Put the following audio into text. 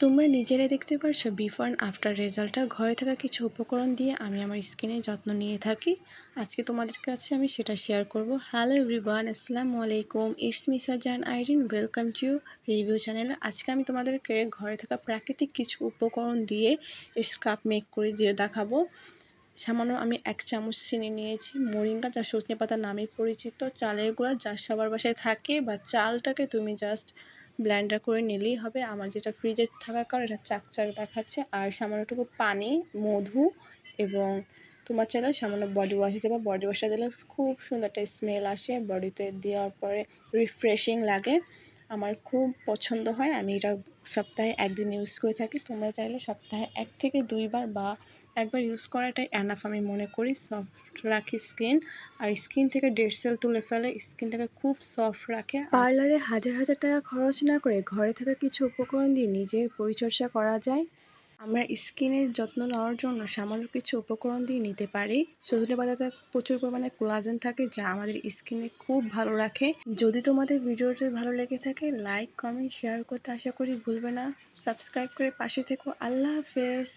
তোমরা নিজেরাই দেখতে পারছ বিফোর অ্যান্ড আফটার রেজাল্টটা ঘরে থাকা কিছু উপকরণ দিয়ে আমি আমার স্কিনের যত্ন নিয়ে থাকি। আজকে তোমাদের কাছে আমি সেটা শেয়ার করব। হ্যালো এভরিওয়ান আসসালামু আলাইকুম। ইটস মিসা জান Irin welcome to review channel আজকে আমি তোমাদেরকে ঘরে থাকা প্রাকৃতিক কিছু উপকরণ দিয়ে স্ক্রাব মেক করে দিয়ে দেখাবো। সামান্য আমি এক চামচ চিনি নিয়েছি। মোরিঙ্গা যা সজনে পাতা নামে পরিচিত। চালের গুঁড়া যা সবার বাসায় থাকে বা চালটাকে তুমি জাস্ট ব্ল্যান্ডার করে নিলেই হবে। আমার যেটা ফ্রিজে থাকার কারণ, এটা চাকচাক দেখাচ্ছে। আর সামান্যটুকু পানি, মধু এবং তোমার চাইলে সামান্য বডি ওয়াশ দিতে বা বডি ওয়াশটা দিলে খুব সুন্দর একটা স্মেল আসে। বডিতে দেওয়ার পরে রিফ্রেশিং লাগে। আমার খুব পছন্দ হয়। আমি এটা সপ্তাহে একদিন ইউজ করে থাকি। তোমরা চাইলে সপ্তাহে এক থেকে দুইবার বা একবার ইউজ করাটাই অ্যানাফ আমি মনে করি। সফট রাখি স্কিন আর স্কিন থেকে ডেড সেল তুলে ফেলে স্কিনটাকে খুব সফট রাখে। পার্লারে হাজার হাজার টাকা খরচ না করে ঘরে থাকা কিছু উপকরণ দিয়ে নিজের পরিচর্যা করা যায়। আমরা স্কিনের যত্ন নেওয়ার জন্য সামান্য কিছু উপকরণ দিয়ে নিতে পারি। সজনে পাতাতে প্রচুর পরিমাণে কোলাজেন থাকে, যা আমাদের স্কিনে খুব ভালো রাখে। যদি তোমাদের ভিডিওটি ভালো লেগে থাকে, লাইক, কমেন্ট, শেয়ার করতে আশা করি ভুলবে না। সাবস্ক্রাইব করে পাশে থেকো। আল্লাহ হাফেজ।